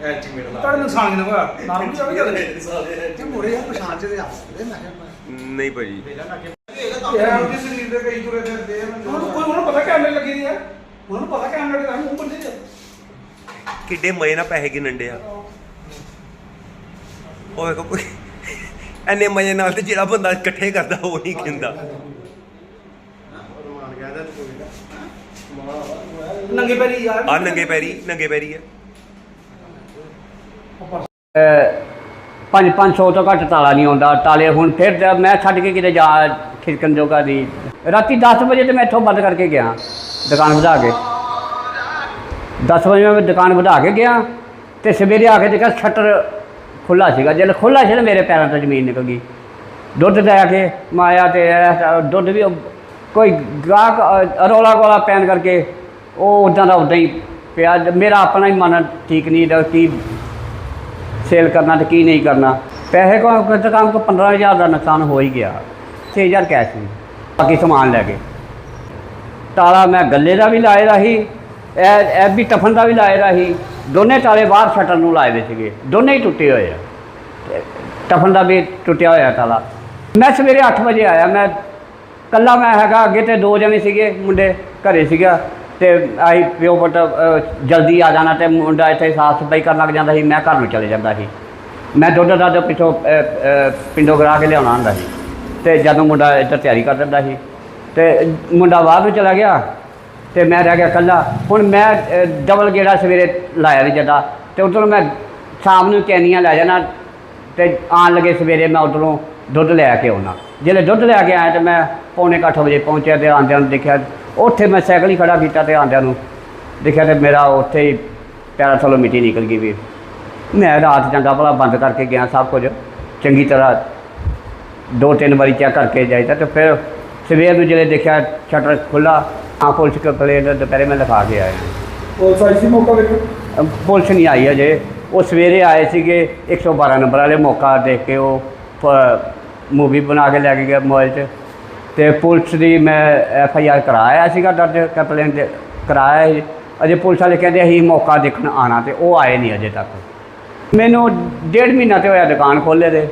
ਨੁਕਸਾਨ ਕਿੰਨਾ ਹੋਇਆ? ਨਾਮ ਕੀ ਹੋਵੇ ਜਦ ਤੇ ਮੁਰੇ ਆ ਪਛਾਣ ਚ ਦੇ ਹੱਸਦੇ ਮੈਂ ਕਿਹਾ ਨਹੀਂ ਭਾਜੀ। ਇਹ ਉਹਦੇ ਸਰੀਰ ਦੇ ਕਈ ਤੁਰੇ ਫਿਰਦੇ ਆ ਉਹਨਾਂ ਨੂੰ ਕੋਈ ਉਹਨਾਂ ਨੂੰ ਪਤਾ ਕੈਮਰੇ ਲੱਗੀ ਦੀ ਆ। ਉਹਨਾਂ ਨੂੰ ਪਤਾ ਕੈਮਰੇ ਦਾ ਮੂੰਹ ਬੰਦੇ ਚ ਕਿੱਡੇ ਮਜ਼ੇ ਨਾਲ ਪੈਸੇ ਗਿਣਨ ਡਿਆ ਉਹ ਵੇਖੋ ਕੋਈ ਐਨੇ ਮਜ਼ੇ ਨਾਲ ਤੇ ਜਿਹੜਾ ਬੰਦਾ ਇਕੱਠੇ ਕਰਦਾ ਉਹ ਨਹੀਂ ਗਿਣਦਾ ਨੰਗੇ ਪੈਰੀ ਯਾਰ। ਆ ਨੰਗੇ ਪੈਰੀ ਨੰਗੇ ਪੈਰੀ ਆ। ਪੰਜ ਪੰਜ ਸੌ ਤੋਂ ਘੱਟ ਤਾਲਾ ਨਹੀਂ ਆਉਂਦਾ। ਤਾਲੇ ਹੁਣ ਫਿਰ ਜਦ ਮੈਂ ਛੱਡ ਕੇ ਕਿਤੇ ਜਾ ਖਿੜਕਣ ਜੋਗਾ ਦੀ ਰਾਤੀ 10 ਵਜੇ ਤੇ ਮੈਂ ਇੱਥੋਂ ਬੰਦ ਕਰਕੇ ਗਿਆ ਦੁਕਾਨ ਵਧਾ ਕੇ। 10 ਵਜੇ ਮੈਂ ਦੁਕਾਨ ਵਧਾ ਕੇ ਗਿਆ ਤੇ ਸਵੇਰੇ ਆ ਕੇ ਦੇਖਿਆ ਸ਼ਟਰ ਖੁੱਲਾ ਸੀਗਾ। ਜਦ ਖੁੱਲਾ ਸੀ ਨਾ ਮੇਰੇ ਪੈਰਾਂ ਤੋਂ ਜ਼ਮੀਨ ਨਿਕਲ ਗਈ। ਦੁੱਧ ਲੈ ਕੇ ਮਾਇਆ ਤੇ ਦੁੱਧ ਵੀ ਕੋਈ ਗਾਹਕ ਅ, ਰੌਲਾ ਗੋਲਾ ਪੈਣ ਕਰਕੇ ਉਹ ਉਦਾਂ ਦਾ ਉਦਾਂ ਹੀ ਪਿਆ। ਮੇਰਾ ਆਪਣਾ ਹੀ ਮਨ ਠੀਕ ਨਹੀਂ ਦਾ ਕੀ ਸੇਲ ਕਰਨਾ ਤੇ ਕੀ ਨਹੀਂ ਕਰਨਾ। ਪੈਸੇ ਕੋ ਕਿਤੇ ਕੰਮ ਕੋ 15000 ਦਾ ਨੁਕਸਾਨ ਹੋ ਹੀ ਗਿਆ 6000 ਕੈਸ਼ ਸੀ, ਬਾਕੀ ਸਮਾਨ ਲੈ ਕੇ ਤਾਲਾ ਮੈਂ ਗੱਲੇ ਦਾ ਵੀ ਲਾਏ ਦਾ ਸੀ ਇਹ ਇਹ ਵੀ ਟਫਨ ਦਾ ਵੀ ਲਾਏ ਦਾ ਸੀ ਦੋਨੇ ਤਾਲੇ ਬਾਹਰ ਸ਼ਟਰ ਨੂੰ ਲਾਏ ਦੇ ਸੀਗੇ, ਦੋਨੇ ਹੀ ਟੁੱਟੇ ਹੋਏ ਆ। ਟਫਨ ਦਾ ਵੀ ਟੁੱਟਿਆ ਹੋਇਆ ਤਾਲਾ। ਮੈਂ ਸਵੇਰੇ 8 ਵਜੇ ਆਇਆ, ਮੈਂ ਕੱਲਾ ਮੈਂ ਹੈਗਾ, ਅੱਗੇ ਤੇ ਦੋ ਜਣੇ ਸੀਗੇ, ਮੁੰਡੇ ਘਰੇ ਸੀਗਾ। ਤੇ ਅਸੀਂ ਪਿਓ ਪੁੱਤ ਅ, ਜਲਦੀ ਆ ਜਾਣਾ ਤੇ ਮੁੰਡਾ ਇੱਥੇ ਸਾਫ਼ ਸਫ਼ਾਈ ਕਰਨ ਲੱਗ ਜਾਂਦਾ ਸੀ ਮੈਂ ਘਰ ਨੂੰ ਚਲੇ ਜਾਂਦਾ ਸੀ। ਮੈਂ ਦੁੱਧ ਦੱਧ ਪਿੱਛੋਂ ਅ, ਅ, ਪਿੰਡੋਂ ਗਰਾ ਕੇ ਲਿਆਉਣਾ ਹੁੰਦਾ ਸੀ। ਤੇ ਜਦੋਂ ਮੁੰਡਾ ਇੱਧਰ ਤਿਆਰੀ ਕਰ ਦਿੰਦਾ ਸੀ ਤੇ ਮੁੰਡਾ ਬਾਹਰ ਨੂੰ ਚਲਾ ਗਿਆ ਤੇ ਮੈਂ ਰਹਿ ਗਿਆ ਇਕੱਲਾ। ਹੁਣ ਮੈਂ ਅ, ਡਬਲ ਗੇੜਾ ਸਵੇਰੇ ਲਾਇਆ ਵੀ ਜਦਾ ਤੇ ਉੱਧਰੋਂ ਮੈਂ ਸ਼ਾਮ ਨੂੰ ਕੈਨੀਆਂ ਲੈ ਜਾਣਾ ਤੇ ਆਉਣ ਲੱਗੇ ਸਵੇਰੇ ਮੈਂ ਉੱਧਰੋਂ ਦੁੱਧ ਲੈ ਕੇ ਆਉਣਾ। ਜਿਹੜੇ ਦੁੱਧ ਲੈ ਕੇ ਆਇਆ ਤੇ ਮੈਂ ਪੌਣੇ ਕੁ ਅੱਠ ਵਜੇ ਪਹੁੰਚਿਆ ਤੇ ਆਉਂਦਿਆਂ ਨੂੰ ਦੇਖਿਆ ਉੱਥੇ ਮੈਂ ਸਾਈਕਲ ਹੀ ਖੜਾ ਕੀਤਾ ਤੇ ਆਂਦਿਆਂ ਨੂੰ। ਦੇਖਿਆ ਤੇ ਮੇਰਾ ਉੱਥੇ ਹੀ ਪੈਰਾਂ ਥੱਲੋਂ ਮਿੱਟੀ ਨਿਕਲ ਗਈ ਵੀ। ਮੈਂ ਰਾਤ ਚੰਗਾ ਭਲਾ ਬੰਦ ਕਰਕੇ ਗਿਆ ਸਭ ਕੁਝ। ਚੰਗੀ ਤਰ੍ਹਾਂ ਦੋ ਤਿੰਨ ਵਾਰੀ ਚੈੱਕ ਕਰਕੇ ਜਾਈਦਾ ਤੇ ਫਿਰ ਸਵੇਰ ਨੂੰ ਜਦੋਂ ਦੇਖਿਆ ਸ਼ਟਰ ਖੁੱਲਾ ਆ ਪੁਲਿਸ ਕੰਪਲੇਂਟ ਦੁਪਹਿਰੇ ਮੈਂ ਲਿਖਾ ਕੇ ਆਇਆ। ਉਹ ਸਾਈ ਸੀ ਮੌਕਾ ਵੇਖੋ ਪੁਲਿਸ ਨਹੀਂ ਆਈ ਅਜੇ। ਉਹ ਸਵੇਰੇ ਆਏ ਸੀਗੇ 112 ਨੰਬਰ ਵਾਲੇ ਮੌਕਾ ਦੇਖ ਕੇ ਉਹ ਮੂਵੀ ਬਣਾ ਕੇ ਲੈ ਕੇ ਗਿਆ ਮੋਬਾਈਲ 'ਚ। ਤੇ ਪੁਲਿਸ ਦੀ ਮੈਂ ਐਫ ਆਈ ਆਰ ਕਰਾਇਆ ਸੀਗਾ, ਦਰਜ ਕੰਪਲੇਂਟ ਦੇ ਕਰਾਇਆ ਜੀ ਅਜੇ ਪੁਲਿਸ ਵਾਲੇ ਕਹਿੰਦੇ ਅਸੀਂ ਮੌਕਾ ਦੇਖਣ ਆਣਾ ਤੇ ਉਹ ਆਏ ਨਹੀਂ ਅਜੇ ਤੱਕ। ਮੈਨੂੰ ਡੇਢ ਮਹੀਨਾ ਤੇ ਹੋਇਆ ਦੁਕਾਨ ਖੋਲ੍ਹੇ ਦੇ।